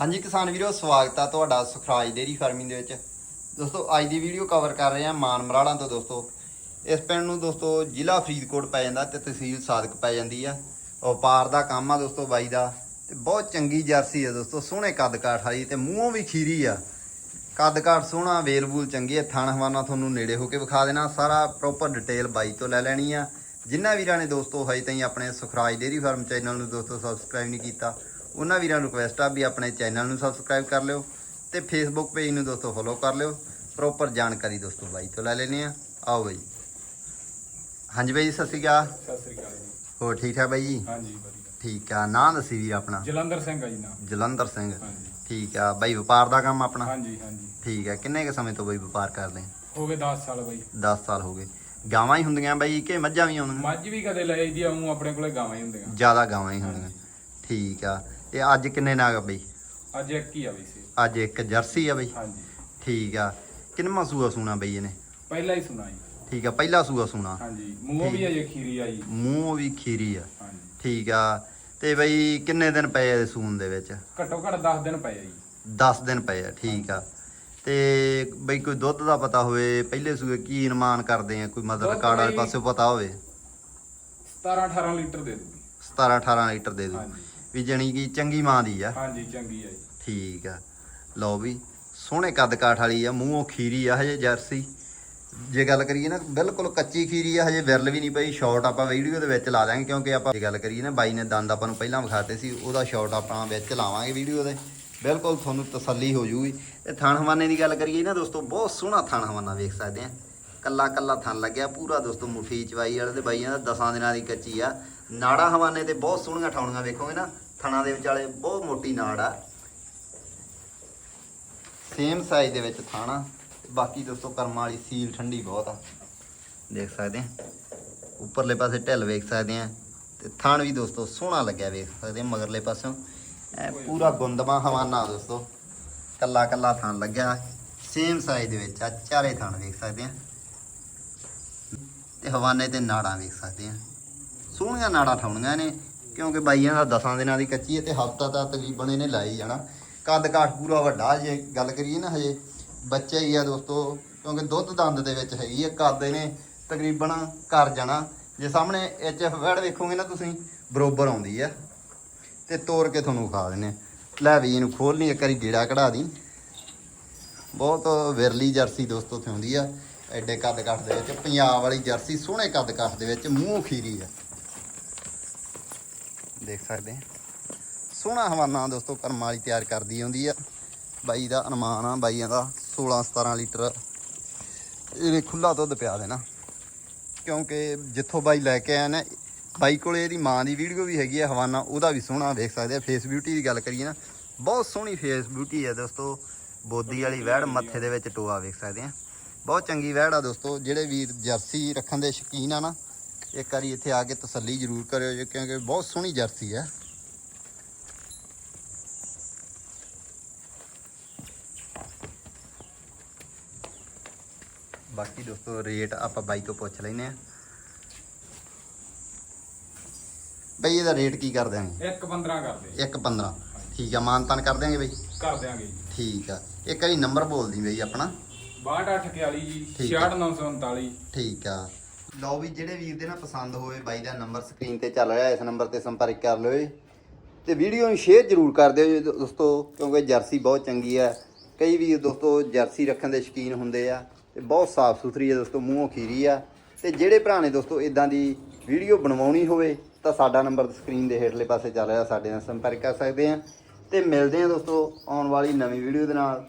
ਹਾਂਜੀ ਕਿਸਾਨ ਵੀਰੋ, ਸਵਾਗਤ ਆ ਤੁਹਾਡਾ ਸੁਖਰਾਜ ਡੇਰੀ ਫਾਰਮਿੰਗ ਦੇ ਵਿੱਚ। ਦੋਸਤੋ, ਅੱਜ ਦੀ ਵੀਡੀਓ ਕਵਰ ਕਰ ਰਹੇ ਹਾਂ ਮਾਨ ਮਰਾੜਾਂ ਤੋਂ ਦੋਸਤੋ। ਇਸ ਪਿੰਡ ਨੂੰ ਦੋਸਤੋ ਜ਼ਿਲ੍ਹਾ ਫਰੀਦਕੋਟ ਪੈ ਜਾਂਦਾ ਤੇ ਤਹਿਸੀਲ ਸਾਦਕ ਪੈ ਜਾਂਦੀ ਆ। ਵਪਾਰ ਦਾ ਕੰਮ ਆ ਦੋਸਤੋ ਬਾਈ ਦਾ ਤੇ ਬਹੁਤ ਚੰਗੀ ਜਰਸੀ ਆ ਦੋਸਤੋ, ਸੋਹਣੇ ਕੱਦ ਕਾਠ ਵਾਲੀ ਤੇ ਮੂੰਹੋਂ ਵੀ ਖੀਰੀ ਆ। ਕੱਦ ਕਾਠ ਸੋਹਣਾ ਵੇਲਬੂਲ ਚੰਗੀ ਆ, ਥਣ ਹਵਾਨਾ ਤੁਹਾਨੂੰ ਨੇੜੇ ਹੋ ਕੇ ਵਿਖਾ ਦੇਣਾ। ਸਾਰਾ ਪ੍ਰੋਪਰ ਡਿਟੇਲ ਬਾਈ ਤੋਂ ਲੈ ਲੈਣੀ ਆ। ਜਿਨ੍ਹਾਂ ਵੀਰਾਂ ਨੇ ਦੋਸਤੋ ਹਜੇ ਤਾਈਂ ਆਪਣੇ ਸੁਖਰਾਜ ਡੇਰੀ ਫਾਰਮ ਚੈਨਲ ਨੂੰ ਦੋਸਤੋ ਸਬਸਕ੍ਰਾਈਬ ਨਹੀਂ ਕੀਤਾ ਉਹਨਾਂ ਵੀਰਾਂ ਨੂੰ ਰਿਕੁਐਸਟ ਆ ਵੀ ਆਪਣੇ ਚੈਨਲ ਨੂੰ ਸਬਸਕ੍ਰਾਈਬ ਕਰ ਲਿਓ ਤੇ ਫੇਸਬੁੱਕ ਪੇਜ ਨੂੰ ਦੋਸਤੋ ਫੋਲੋ ਕਰ ਲਿਓ। ਪ੍ਰੋਪਰ ਜਾਣਕਾਰੀ ਦੋਸਤੋ ਬਾਈ ਤੋਂ ਲੈ ਲੈਣੇ ਆ ਆਓ ਬਾਈ। ਹਾਂਜੀ ਬਾਈ ਸਤਿ ਸ਼੍ਰੀ ਅਕਾਲ। ਸਤਿ ਸ੍ਰੀ ਅਕਾਲ ਜੀ। ਹੋਰ ਠੀਕ ਠਾਕ ਬਾਈ ਜੀ? ਹਾਂਜੀ ਵਧੀਆ। ਠੀਕ ਆ। ਨਾਂ ਦੱਸੀ ਵੀਰ ਆਪਣਾ? ਜਲੰਧਰ ਸਿੰਘ ਆ ਜੀ ਨਾਮ ਜਲੰਧਰ ਸਿੰਘ। ਹਾਂਜੀ। ਠੀਕ ਆ। ਬਾਈ ਵਪਾਰ ਦਾ ਕੰਮ ਆਪਣਾ? ਹਾਂਜੀ ਹਾਂਜੀ। ਠੀਕ ਆ। ਕਿੰਨੇ ਕ ਸਮੇਂ ਤੋਂ ਬਾਈ ਵਪਾਰ ਕਰਦੇ ਹੋ ਗਏ 10 ਸਾਲ ਬਾਈ। 10 ਸਾਲ ਹੋ ਗਏ। ਗਾਵਾਂ ਹੀ ਹੁੰਦੀਆਂ ਬਾਈ ਕਿ ਮੱਝਾਂ ਵੀ ਆਉਂਦੀਆਂ? ਮੱਝ ਵੀ ਕਦੇ ਲੈ ਆਈਦੀ ਆ ਉਹ ਆਪਣੇ ਕੋਲੇ ਗਾਵਾਂ ਹੀ ਹੁੰਦੀਆਂ। ਜ਼ਿਆਦਾ ਗਾਵਾਂ ਹੀ ਹੁੰਦੀਆਂ। ਠੀਕ ਆ। ਤੇ ਅੱਜ ਕਿੰਨੇ ਨਾਗ ਆ ਬਾਈ? ਅੱਜ ਇੱਕ ਹੀ ਆ ਬਈ ਸੀ। ਅੱਜ ਇੱਕ ਜਰਸੀ ਆ ਬਾਈ? ਹਾਂਜੀ। ਠੀਕ ਆ। ਕਿੰਨਵਾਂ ਸੂਆ ਸੂਣਾ ਬਈ ਇਹਨੇ? ਪਹਿਲਾਂ ਹੀ ਸੁਣਾ ਜੀ। ਠੀਕ ਆ ਪਹਿਲਾ ਸੂਆ ਸੂਣਾ। ਹਾਂਜੀ ਮੂੰਹੋਂ ਵੀ ਅਜੇ ਖੀਰੀ ਆਈ। ਮੂੰਹ ਵੀ ਖੀਰੀ ਆ। ਹਾਂਜੀ। ਠੀਕ ਆ ਤੇ ਬਈ ਕਿੰਨੇ ਦਿਨ ਪਏ ਆ ਸੂਣ ਦੇ ਵਿੱਚ? ਘੱਟੋ ਘੱਟ 10 ਦਿਨ ਪਏ ਆ ਜੀ। 10 ਦਿਨ ਪਏ ਆ ਠੀਕ ਆ। ਤੇ ਬਈ ਕੋਈ ਦੁੱਧ ਦਾ ਪਤਾ ਹੋਵੇ ਪਹਿਲੇ ਸੂਏ ਕੀ ਅਨੁਮਾਨ ਕਰਦੇ ਆ? ਕੋਈ ਦੁੱਧ ਰਿਕਾਰਡ ਵਾਲੇ ਪਾਸੇ ਪਤਾ ਹੋਵੇ? 17 18 ਲੀਟਰ ਦੇ ਦੂਗੀ 17 18 ਲੀਟਰ ਦੇ ਦੂ ਵੀ ਜਣੀ ਕਿ ਚੰਗੀ ਮਾਂ ਦੀ ਆ। ਹਾਂਜੀ ਚੰਗੀ ਆ ਜੀ। ਠੀਕ ਆ। ਲਓ ਵੀ ਸੋਹਣੇ ਕੱਦ ਕਾਠ ਵਾਲੀ ਆ ਮੂੰਹੋਂ ਖੀਰੀ ਆ ਹਜੇ ਜਰਸੀ। ਜੇ ਗੱਲ ਕਰੀਏ ਨਾ ਬਿਲਕੁਲ ਕੱਚੀ ਖੀਰੀ ਆ ਹਜੇ ਵਿਰਲ ਵੀ ਨਹੀਂ ਪਈ। ਸ਼ਾਰਟ ਆਪਾਂ ਵੀਡੀਓ ਦੇ ਵਿੱਚ ਲਾ ਦਾਂਗੇ ਕਿਉਂਕਿ ਆਪਾਂ ਜੇ ਗੱਲ ਕਰੀਏ ਨਾ ਬਾਈ ਨੇ ਦੰਦ ਆਪਾਂ ਨੂੰ ਪਹਿਲਾਂ ਵਿਖਾਤੇ ਸੀ ਉਹਦਾ ਸ਼ਾਰਟ ਆਪਾਂ ਵਿੱਚ ਲਾਵਾਂਗੇ ਵੀਡੀਓ ਦੇ। ਬਿਲਕੁਲ ਤੁਹਾਨੂੰ ਤਸੱਲੀ ਹੋ ਜੂਗੀ। ਤੇ ਥਣ ਹਵਾਨੇ ਦੀ ਗੱਲ ਕਰੀਏ ਨਾ ਦੋਸਤੋ ਬਹੁਤ ਸੋਹਣਾ ਥਣ ਹਵਾਨਾ ਵੇਖ ਸਕਦੇ ਆ। ਕੱਲਾ ਕੱਲਾ ਥਣ ਲੱਗਿਆ, ਪੂਰਾ ਦੋਸਤੋ ਮੁੱਠੀ ਚਵਾਈ ਵਾਲੇ ਤੇ ਬਾਈਆਂ ਦਾ ਦਸਾਂ ਦਿਨਾਂ ਦੀ ਕੱਚੀ ਆ। ਨਾੜਾ ਹਵਾਨੇ ਤੇ ਬਹੁਤ ਸੋਹਣੀਆਂ ਠਾਉਣੀਆਂ ਵੇਖੋਗੇ ਨਾ, ਥਣਾ ਦੇ ਵਿਚਾਲੇ ਬਹੁਤ ਮੋਟੀ ਨਾੜ ਆ। ਸੇਮ ਸਾਈਜ਼ ਦੇ ਵਿੱਚ ਥਾਣਾ, ਬਾਕੀ ਦੋਸਤੋ ਕਰਮਾਂ ਵਾਲੀ ਸੀਲ ਠੰਡੀ ਬਹੁਤ ਆ। ਦੇਖ ਸਕਦੇ ਆ, ਉੱਪਰਲੇ ਪਾਸੇ ਢਿੱਲ ਵੇਖ ਸਕਦੇ ਆ, ਤੇ ਥਾਣ ਵੀ ਦੋਸਤੋ ਸੋਹਣਾ ਲੱਗਿਆ ਵੇਖ ਸਕਦੇ ਆ ਮਗਰਲੇ ਪਾਸੋਂ ਐ ਪੂਰਾ ਗੁੰਦਮਾ ਹਵਾਨਾ ਦੋਸਤੋ, ਕੱਲਾ ਕੱਲਾ ਥਾਣ ਲੱਗਿਆ। ਸੇਮ ਸਾਈਜ਼ ਦੇ ਵਿੱਚ ਆ, ਚਾਰੇ ਥਾਣ ਵੇਖ ਸਕਦੇ ਆ। ਤੇ ਹਵਾਨੇ ਤੇ ਨਾੜਾਂ ਵੇਖ ਸਕਦੇ ਆ। ਸੋਹਣੀਆਂ ਨਾੜਾਂ ਠਾਉਣੀਆਂ ਨੇ ਕਿਉਂਕਿ ਬਾਈਆਂ ਦਾ ਦਸਾਂ ਦਿਨਾਂ ਦੀ ਕੱਚੀ ਹੈ ਤੇ ਹਫਤਾ ਤਾਂ ਤਕਰੀਬਨ ਇਹਨੇ ਲਾਈ ਜਾਣਾ। ਕੱਦ ਕਾਠ ਪੂਰਾ ਵੱਡਾ ਜੇ ਗੱਲ ਕਰੀਏ ਨਾ ਹਜੇ, ਬੱਚਾ ਹੀ ਆ ਦੋਸਤੋ, ਕਿਉਂਕਿ ਦੁੱਧ ਦੰਦ ਦੇ ਵਿੱਚ ਹੈਗੀ ਆ, ਕੱਦ ਇਹਨੇ ਤਕਰੀਬਨ ਕਰ ਜਾਣਾ। ਜੇ ਸਾਹਮਣੇ ਐਚ ਐਫ ਵੈਡ ਵੇਖੋਗੇ ਨਾ ਤੁਸੀਂ, ਬਰੋਬਰ ਆਉਂਦੀ ਆ। ਤੇ ਤੋੜ ਕੇ ਤੁਹਾਨੂੰ ਖਾ ਦਿੰਨੇ ਲੈ ਵੀ ਇਹਨੂੰ ਖੋਲਣੀ ਇੱਕ ਵਾਰੀ ਗੇੜਾ ਕਢਾ ਦੀ। ਬਹੁਤ ਵਿਰਲੀ ਜਰਸੀ ਦੋਸਤੋ ਤੇ ਹੁੰਦੀ ਆ। ਐਡੇ ਕੱਦ ਕਾਠ ਦੇ ਵਿੱਚ, ਪੰਜਾਬ ਵਾਲੀ ਜਰਸੀ ਸੋਹਣੇ ਕੱਦ ਕਾਠ ਦੇ ਵਿੱਚ, ਮੂੰਹ ਖੀਰੀ ਆ। ਦੇਖ ਸਕਦੇ ਆ। ਸੋਹਣਾ ਹਵਾਨਾ ਦੋਸਤੋ, ਕਰਮ ਵਾਲੀ ਤਿਆਰ ਕਰਦੀ ਹੁੰਦੀ ਆ। ਬਾਈ ਦਾ ਅਨੁਮਾਨ ਆ, ਬਾਈਆਂ ਦਾ 16 17 ਲੀਟਰ। ਇਹਨੇ ਖੁੱਲਾ ਦੁੱਧ ਪਿਆ ਦੇਣਾ। ਕਿਉਂਕਿ ਜਿੱਥੋਂ ਬਾਈ ਲੈ ਕੇ ਆਇਆ ਨਾ, ਬਾਈ ਕੋਲੇ ਇਹਦੀ ਮਾਂ ਦੀ ਵੀਡੀਓ ਵੀ ਹੈਗੀ ਆ, ਹਵਾਨਾ, ਉਹਦਾ ਵੀ ਸੋਹਣਾ ਵੇਖ ਸਕਦੇ ਆ। ਫੇਸ ਬਿਊਟੀ ਦੀ ਗੱਲ ਕਰੀਏ ਨਾ, ਬਹੁਤ ਸੋਹਣੀ ਫੇਸ ਬਿਊਟੀ ਹੈ ਦੋਸਤੋ। ਬੋਦੀ ਵਾਲੀ ਵੈੜ ਮੱਥੇ ਦੇ ਵਿੱਚ ਟੋਆ ਵੇਖ ਸਕਦੇ ਆ। ਬਹੁਤ ਚੰਗੀ ਵਹਿੜ ਆ ਦੋਸਤੋ ਜਿਹੜੇ ਵੀਰ ਜਰਸੀ ਰੱਖਣ ਦੇ ਸ਼ੌਕੀਨ ਆ ਨਾ ਇੱਕ ਵਾਰੀ ਇੱਥੇ ਆ ਕੇ ਤਸੱਲੀ ਜ਼ਰੂਰ ਕਰਿਓ ਜੀ ਕਿਉਂਕਿ ਬਹੁਤ ਸੋਹਣੀ ਜਰਸੀ ਆ। ਬਾਕੀ ਦੋਸਤੋ ਰੇਟ ਆਪਾਂ ਬਾਈ ਤੋਂ ਪੁੱਛ ਲੈਨੇ ਆ। ਬਈ ਇਹਦਾ ਰੇਟ ਕੀ ਕਰ ਦਿਆਂਗੇ ਇੱਕ 15 ਕਰਦੇ। 1.15 ਠੀਕ ਆ ਮਾਨਤਾਨ ਕਰ ਦਿਆਂਗੇ ਬਈ? ਕਰ ਦਿਆਂਗੇ ਠੀਕ ਆ। ਇੱਕ ਵਾਰੀ ਨੰਬਰ ਬੋਲ ਦੀ ਬਈ ਆਪਣਾ। 6241 ਜੀ ਠੀਕ ਆ। 66939 ਠੀਕ ਆ। ਲਓ ਵੀ ਜਿਹੜੇ ਵੀਰ ਦੇ ਨਾ ਪਸੰਦ ਹੋਵੇ ਬਾਈ ਦਾ ਨੰਬਰ ਸਕਰੀਨ ਤੇ ਚੱਲ ਰਿਹਾ ਇਸ ਨੰਬਰ ਤੇ ਸੰਪਰਕ ਕਰ ਲਿਓ ਜੀ। ਤੇ ਵੀਡੀਓ ਨੂੰ ਸ਼ੇਅਰ ਜ਼ਰੂਰ ਕਰ ਦਿਓ ਜੀ ਦੋਸਤੋ ਕਿਉਂਕਿ ਜਰਸੀ ਬਹੁਤ ਚੰਗੀ ਹੈ ਕਈ ਵੀਰ ਦੋਸਤੋ ਜਰਸੀ ਰੱਖਣ ਦੇ ਸ਼ੌਕੀਨ ਹੁੰਦੇ ਆ ਤੇ ਬਹੁਤ ਸਾਫ਼ ਸੁਥਰੀ ਹੈ ਦੋਸਤੋ ਮੂੰਹੋਂ ਖੀਰੀ ਆ। ਤੇ ਜਿਹੜੇ ਭਰਾ ਨੇ ਦੋਸਤੋ ਇਦਾਂ ਦੀ ਵੀਡੀਓ ਬਣਵਾਉਣੀ ਹੋਵੇ ਤਾਂ ਸਾਡਾ ਨੰਬਰ ਸਕਰੀਨ ਦੇ ਹੇਠਲੇ ਪਾਸੇ ਚੱਲ ਰਿਹਾ ਸਾਡੇ ਨਾਲ ਸੰਪਰਕ ਕਰ ਸਕਦੇ ਆ। ਤੇ ਮਿਲਦੇ ਆ ਦੋਸਤੋ ਆਉਣ ਵਾਲੀ ਨਵੀਂ ਵੀਡੀਓ ਦੇ ਨਾਲ।